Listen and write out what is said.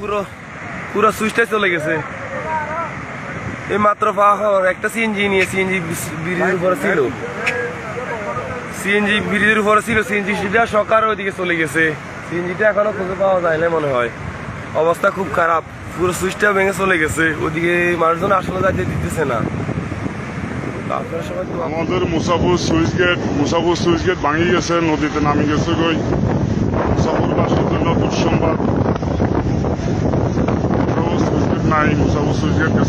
পুরো পুরো সুইচটাই চলে গেছে। এই মাত্র পাওয়া একটা সিএনজি নিয়ে সিএনজি ব্রিজের উপরে ছিল। সিএনজি ব্রিজের উপরে ছিল সিএনজি সেটা সকার ওইদিকে চলে গেছে। সিএনজিটা এখনও খুঁজে পাওয়া যায় না মনে হয়। অবস্থা খুব খারাপ, পুরো সুইচটা ভেঙে চলে গেছে। ওদিকে মানুষজন আসলে যাইতে দিতেছে না। আমাদের Musafur switch gate Musafur switch gate ভাঙি গেছে, নদীতে নামি গেছে মুসাফুরবাসীর জন্য দুঃসংবাদ। মুসাফুর সুইচ গেট নাই